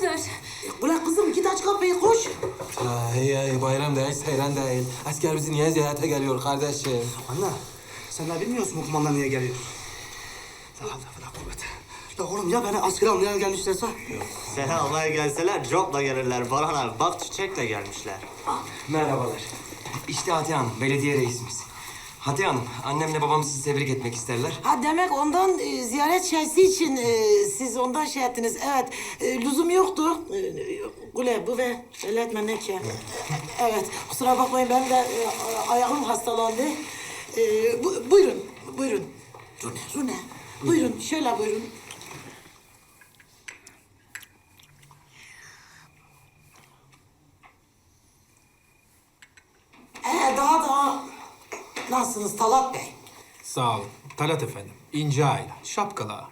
gelmişler. Ulan kızım git aç kapıyı koş. Ay ay bayram değil, seyran değil. Asker bizi niye ziyarete geliyor kardeşim? Anne, sen de bilmiyorsun bu kumandan niye geliyor. La havle ve la kuvvete. Ya oğlum ya beni askere almaya gelmişlerse? Seni almaya gelseler jobla gelirler Baran abi. Bak çiçekle gelmişler. Merhabalar. İşte Hatice Hanım, belediye reisimiz. Hatice Hanım, annemle babam sizi tebrik etmek isterler. Ha demek ondan e, ziyaret şeysi için e, siz ondan şey ettiniz. Evet e, lüzum yoktu. E, Gule bu ve elletme ne ki? Evet kusura bakmayın ben de e, ayağım hastalandı. E, bu, buyurun buyurun. Rune Rune buyurun şöyle buyurun. Ee, daha daha nasılsınız Talat Bey? Sağ olun. Talat efendim. İnce aile. Şapkalı ağa.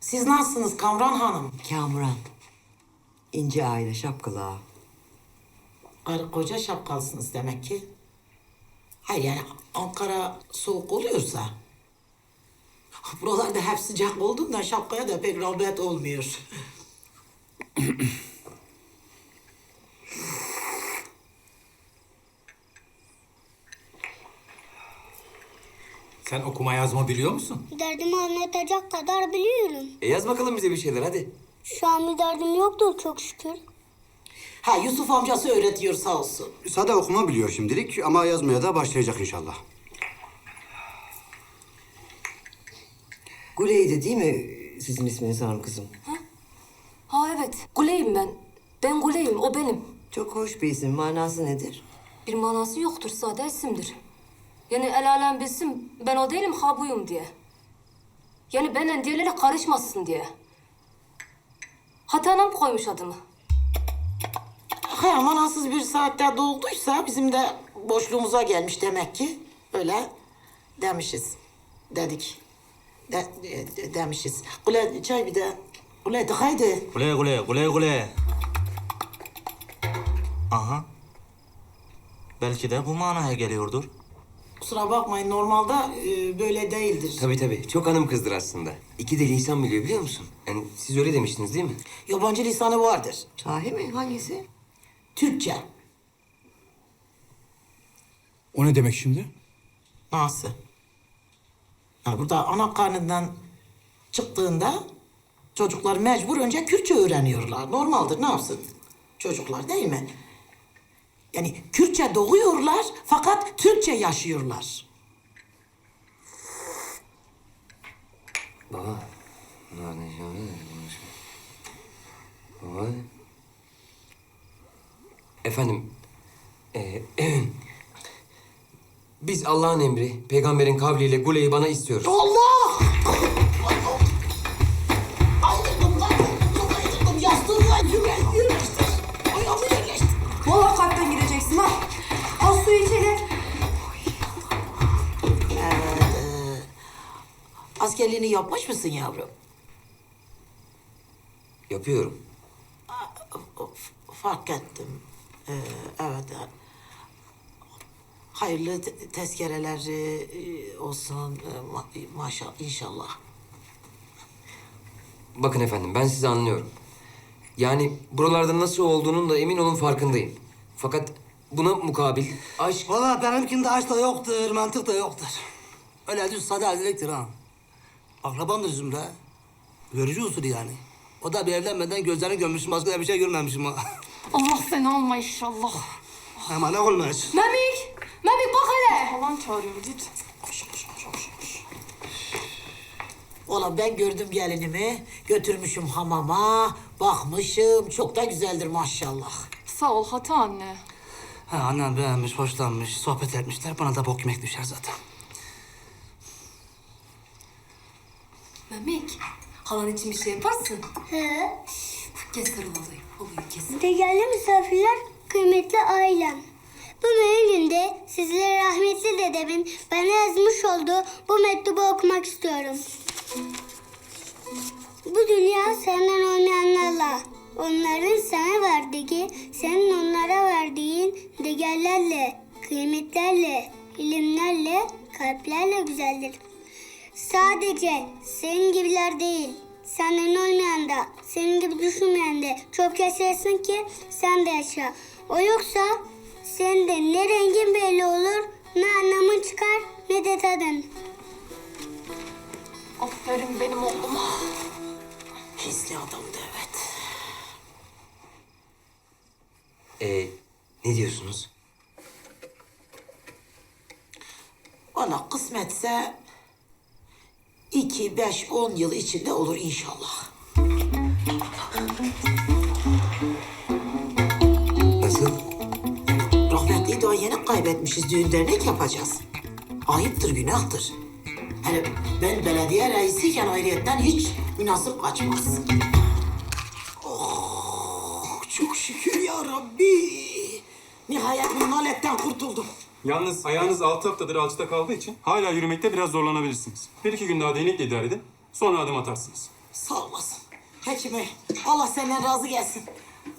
Siz nasılsınız Kamran Hanım? Kamuran. İnce aile şapkalı ağa. Karı koca şapkalısınız demek ki. Hayır yani Ankara soğuk oluyorsa. Buralarda hep sıcak olduğundan şapkaya da pek rağbet olmuyor. Sen okuma yazma biliyor musun? Derdimi anlatacak kadar biliyorum. E yaz bakalım bize bir şeyler hadi. Şu an bir derdim yoktur çok şükür. Ha Yusuf amcası öğretiyor sağ olsun. Sade okuma biliyor şimdilik ama yazmaya da başlayacak inşallah. Guleydi değil mi sizin isminiz hanım kızım? Ha evet. Guleyim ben. Ben Guleyim, o benim. Çok hoş bir isim. Manası nedir? Bir manası yoktur, sade isimdir. Yani el alem bilsin ben o değilim, ha buyum diye. Yani benden diğerleri karışmasın diye. Hatanam koymuş adımı. Ha manasız bir saatte doğduysa bizim de boşluğumuza gelmiş demek ki. Öyle demişiz. Dedik. De, de- de- demişiz. Ule çay bir de. Ule de haydi. Gule gule gule gule. Aha. Belki de bu manaya geliyordur. Kusura bakmayın normalde e, böyle değildir. Tabii tabii, çok hanım kızdır aslında. İki deli insan biliyor biliyor musun? Yani siz öyle demiştiniz değil mi? Yabancı lisanı vardır. Sahi mi? Hangisi? Türkçe. O ne demek şimdi? Nasıl? Yani burada ana karnından çıktığında çocuklar mecbur önce Kürtçe öğreniyorlar. Normaldir ne yapsın çocuklar değil mi? Yani Kürtçe doğuyorlar fakat Türkçe yaşıyorlar. Baba. Baba. Efendim. e, biz Allah'ın emri, peygamberin kavliyle Gule'yi bana istiyoruz. Allah! Askerliğini yapmış mısın yavrum? Yapıyorum. Fark ettim. Ee, evet. Hayırlı te- tezkereler e, olsun e, ma- maşallah inşallah. Bakın efendim ben sizi anlıyorum. Yani buralarda nasıl olduğunun da emin olun farkındayım. Fakat buna mukabil aşk... Valla benimkinde aşk da yoktur, mantık da yoktur. Öyle düz sade adiliktir ha. Akrabamdır Zümre. Görücü usulü yani. O da bir evlenmeden gözlerini gömmüşüm, başka da bir şey görmemişim ha. Allah seni alma inşallah. Ama ne olmuş? Memik! Memik bak hele! Falan çağırıyor git. Ola ben gördüm gelinimi, götürmüşüm hamama, bakmışım, çok da güzeldir maşallah. Sağ ol Hata anne. Ha, annem beğenmiş, hoşlanmış, sohbet etmişler. Bana da bok yemek düşer zaten. Memik, halan için bir şey yaparsın. He. Kes sarıl olayı, olayı kes. Değerli misafirler, kıymetli ailem. Bu mühim günde sizlere rahmetli dedemin bana yazmış olduğu bu mektubu okumak istiyorum. Bu dünya senden olmayanlarla, onların sana verdiği, senin onlara verdiğin değerlerle, kıymetlerle, ilimlerle, kalplerle güzeldir. Sadece senin gibiler değil, senden olmayan da. Senin gibi düşünmeyen de çok yaşayasın ki sen de yaşa. O yoksa senin de ne rengin belli olur, ne anlamın çıkar, ne de tadın. Aferin benim oğluma. Hisli adamdı evet. Ee, ne diyorsunuz? Valla kısmetse iki, beş, on yıl içinde olur inşallah. Nasıl? Rahmetliyi daha yeni kaybetmişiz. Düğün dernek yapacağız. Ayıptır, günahtır. Hani ben belediye reisiyken ayrıyetten hiç münasip kaçmaz. Oh, çok şükür ya Rabbi. Nihayet bu naletten kurtuldum. Yalnız ayağınız altı haftadır alçıda kaldığı için hala yürümekte biraz zorlanabilirsiniz. Bir iki gün daha değnekle idare edin. Sonra adım atarsınız. Sağ olasın. Hekime, Allah senden razı gelsin.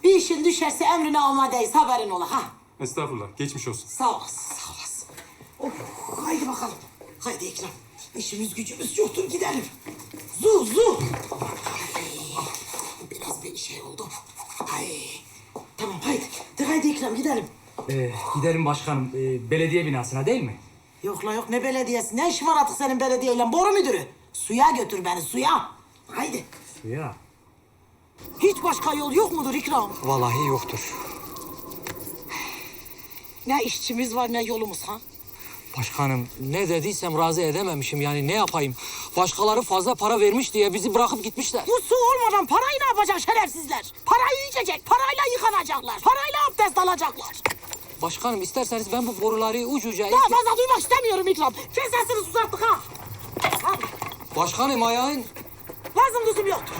Bir işin düşerse emrine amadeyiz, haberin ola ha. Estağfurullah. Geçmiş olsun. Sağ olasın, sağ olasın. Oh, haydi bakalım. Haydi Ekrem. İşimiz gücümüz yoktur, gidelim. Zu, zu. Ay, biraz bir şey oldu. Ay. Tamam, haydi. De haydi Ekrem, gidelim. Ee, gidelim başkanım ee, belediye binasına değil mi? Yok la yok, ne belediyesi? Ne işin var artık senin belediyeyle? Boru müdürü. Suya götür beni, suya. Haydi. Ya. Hiç başka yol yok mudur İkram? Vallahi yoktur. Ne işçimiz var, ne yolumuz ha? Başkanım ne dediysem razı edememişim yani ne yapayım? Başkaları fazla para vermiş diye bizi bırakıp gitmişler. Bu su olmadan parayı ne yapacak şerefsizler? Parayı içecek, parayla yıkanacaklar, parayla abdest alacaklar. Başkanım isterseniz ben bu boruları ucuca... Daha fazla duymak istemiyorum İkram. Kes sesini sus artık ha. ha. Başkanım ayağın... Lazım lüzum yoktur.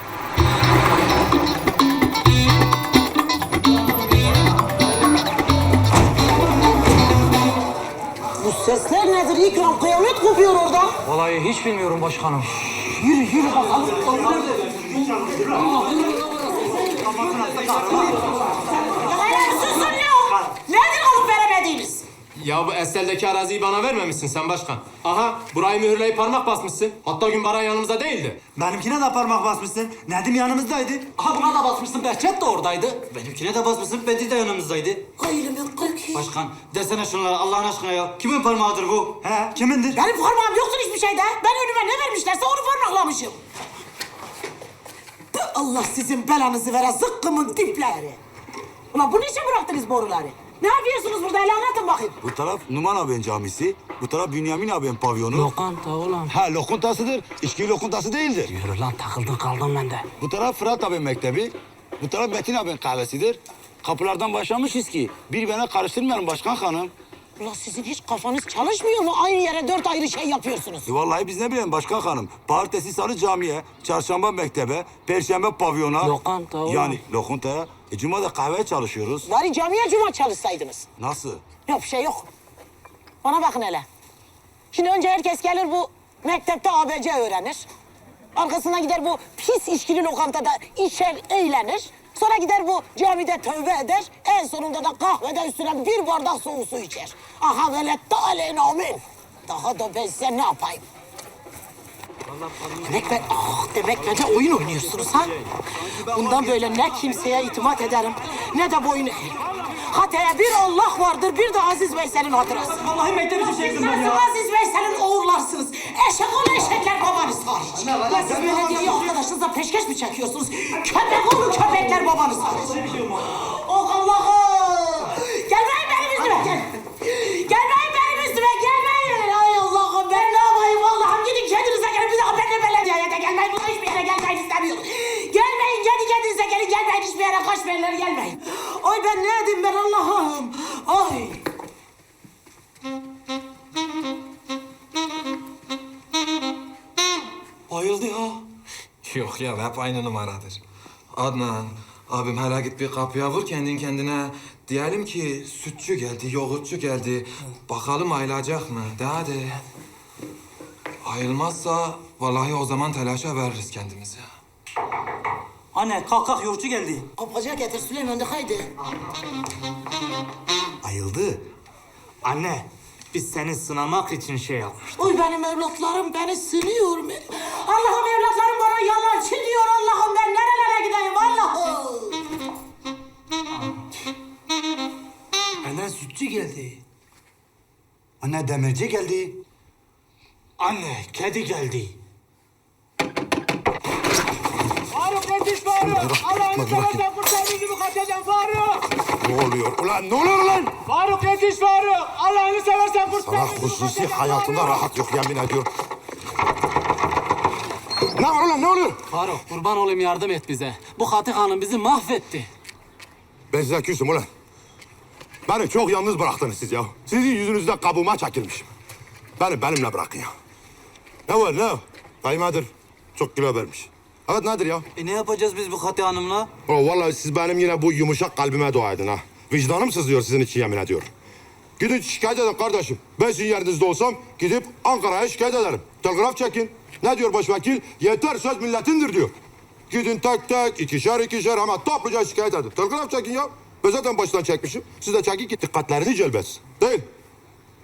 Bu sesler nedir İkram? Kıyamet kopuyor orada. Vallahi hiç bilmiyorum başkanım. Yürü yürü bakalım. Ya. Nedir alıp veremediğiniz? Ya bu Estel'deki araziyi bana vermemişsin sen başkan. Aha burayı mühürleyip parmak basmışsın. Hatta gün Baran yanımızda değildi. Benimkine de parmak basmışsın. Nedim yanımızdaydı. Aha buna da basmışsın Behçet de oradaydı. Benimkine de basmasın. Bedi de yanımızdaydı. Ayrımın kırk. Başkan desene şunlara Allah'ın aşkına ya. Kimin parmağıdır bu? He kimindir? Benim parmağım yoktur hiçbir şeyde. Ben önüme ne vermişlerse onu parmaklamışım. Allah sizin belanızı vere zıkkımın dipleri. Ulan bunun için bıraktınız boruları? Ne yapıyorsunuz burada? Hele anlatın bakayım. Bu taraf Numan abinin camisi, bu taraf Bünyamin abinin pavyonu. Lokanta oğlum. Ha lokuntasıdır, içki lokuntası değildir. Yürü lan takıldın kaldın ben de. Bu taraf Fırat abinin mektebi, bu taraf Metin abinin kahvesidir. Kapılardan başlamışız ki bir bana karıştırmayalım başkan hanım. Ulan sizin hiç kafanız çalışmıyor mu? Aynı yere dört ayrı şey yapıyorsunuz. E vallahi biz ne bilelim başkan hanım. Pazartesi salı camiye, çarşamba mektebe, perşembe pavyona. Lokanta oğlum. Yani lokuntaya. E cuma da kahveye çalışıyoruz. Bari camiye cuma çalışsaydınız. Nasıl? Yok bir şey yok. Bana bakın hele. Şimdi önce herkes gelir bu mektepte ABC öğrenir. Arkasına gider bu pis içkili lokantada içer, eğlenir. Sonra gider bu camide tövbe eder. En sonunda da kahvede üstüne bir bardak soğuk su içer. Aha velette aleyna amin. Daha da ben size ne yapayım? Demek ben, ah demek bence oyun oynuyorsunuz ha? Bundan böyle ne kimseye itimat ederim, ne de boyun eğerim. Hataya bir Allah vardır, bir de Aziz Veysel'in hatırası. Vallahi mektebi çektim ben ya. Aziz Veysel'in oğullarsınız. Eşek ol eşekler babanız hariç. Ya siz belediyeyi arkadaşınızla peşkeş mi çekiyorsunuz? Köpek olun köpekler babanız hariç. Yere kaçmayın gelmeyin. Ay ben ne edeyim ben Allah'ım. Ay. Bayıldı ya. Yok ya hep aynı numaradır. Adnan abim hala git bir kapıya vur kendin kendine. Diyelim ki sütçü geldi, yoğurtçu geldi. Bakalım ayılacak mı? De hadi. Ayılmazsa vallahi o zaman telaşa veririz kendimizi. Anne kalk kalk yorucu geldi. Kopacak getir Süleyman de haydi. Ayıldı. Anne biz seni sınamak için şey yapmıştık. Oy benim evlatlarım beni siliyor. Allah'ım evlatlarım bana yalan diyor Allah'ım ben nerelere gideyim Allah'ım. Benden sütçü geldi. Anne demirci geldi. Anne kedi geldi. Faruk yetiş Faruk! Allah'ını seversen kurtar bizi bu kaçadan Faruk! Ne oluyor? Ulan ne oluyor lan? Faruk yetiş Faruk! Allah'ını seversen kurtar Sana bizi bu hususi kaçadan hayatında rahat yok yemin ediyorum. Ne var ulan ne oluyor? Faruk kurban olayım yardım et bize. Bu Fatih Hanım bizi mahvetti. Ben size küsüm ulan. Beni çok yalnız bıraktınız siz ya. Sizin yüzünüzden kabuğuma çekilmişim. Beni benimle bırakın ya. Ne var ne? Kaymadır. Çok kilo vermiş. Evet nedir ya? E ne yapacağız biz bu Fatih Hanım'la? O vallahi siz benim yine bu yumuşak kalbime dua edin ha. Vicdanım sızlıyor sizin için yemin ediyorum. Gidin şikayet edin kardeşim. Ben sizin yerinizde olsam gidip Ankara'ya şikayet ederim. Telgraf çekin. Ne diyor başvekil? Yeter söz milletindir diyor. Gidin tek tek, ikişer ikişer ama topluca şikayet edin. Telgraf çekin ya. Ben zaten baştan çekmişim. Siz de çekin ki dikkatlerini celbetsin. Değil.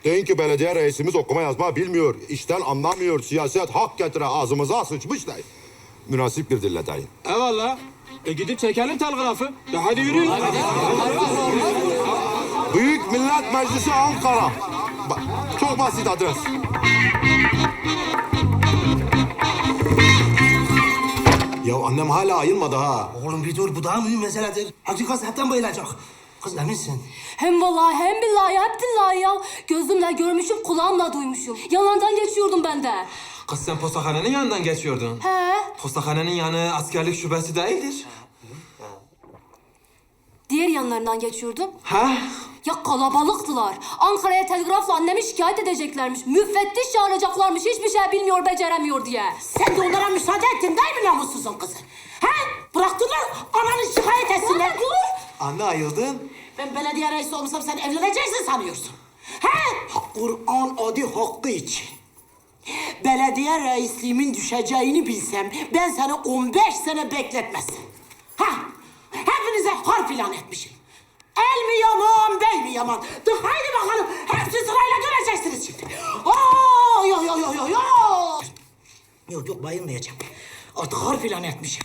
Deyin ki belediye reisimiz okuma yazma bilmiyor. işten anlamıyor. Siyaset hak getire ağzımıza sıçmış deyin. Münasip bir dille deyin. Eyvallah. E gidip çekelim telgrafı. De hadi yürüyün. Büyük Millet Meclisi Ankara. Bak, çok basit adres. Ya annem hala ayılmadı ha. Oğlum bir dur bu daha mühim meseledir. Hakikat hepten bayılacak. Kız eminsin. Hem vallahi hem billahi hep billahi ya. Gözümle görmüşüm, kulağımla duymuşum. Yalandan geçiyordum ben de. Kız sen postahanenin yanından geçiyordun. He. Postahanenin yanı askerlik şubesi değildir. Diğer yanlarından geçiyordum. Ha? Ya kalabalıktılar. Ankara'ya telgrafla annemi şikayet edeceklermiş. Müfettiş çağıracaklarmış. Hiçbir şey bilmiyor, beceremiyor diye. Sen de onlara müsaade ettin değil mi namussuzun kızı? He? Bıraktılar ananı şikayet etsinler. dur. Anne ayıldın. Ben belediye reisi olmuşsam sen evleneceksin sanıyorsun. He? Kur'an adı hakkı için. Belediye reisliğimin düşeceğini bilsem ben seni 15 sene bekletmezdim. Ha? Hepinize har plan etmişim. El mi yaman, bey mi yaman? Dur haydi bakalım. Hepsi sırayla göreceksiniz şimdi. Oo, yo yo yo yo yo. Yok yok bayılmayacağım. Artık har plan etmişim.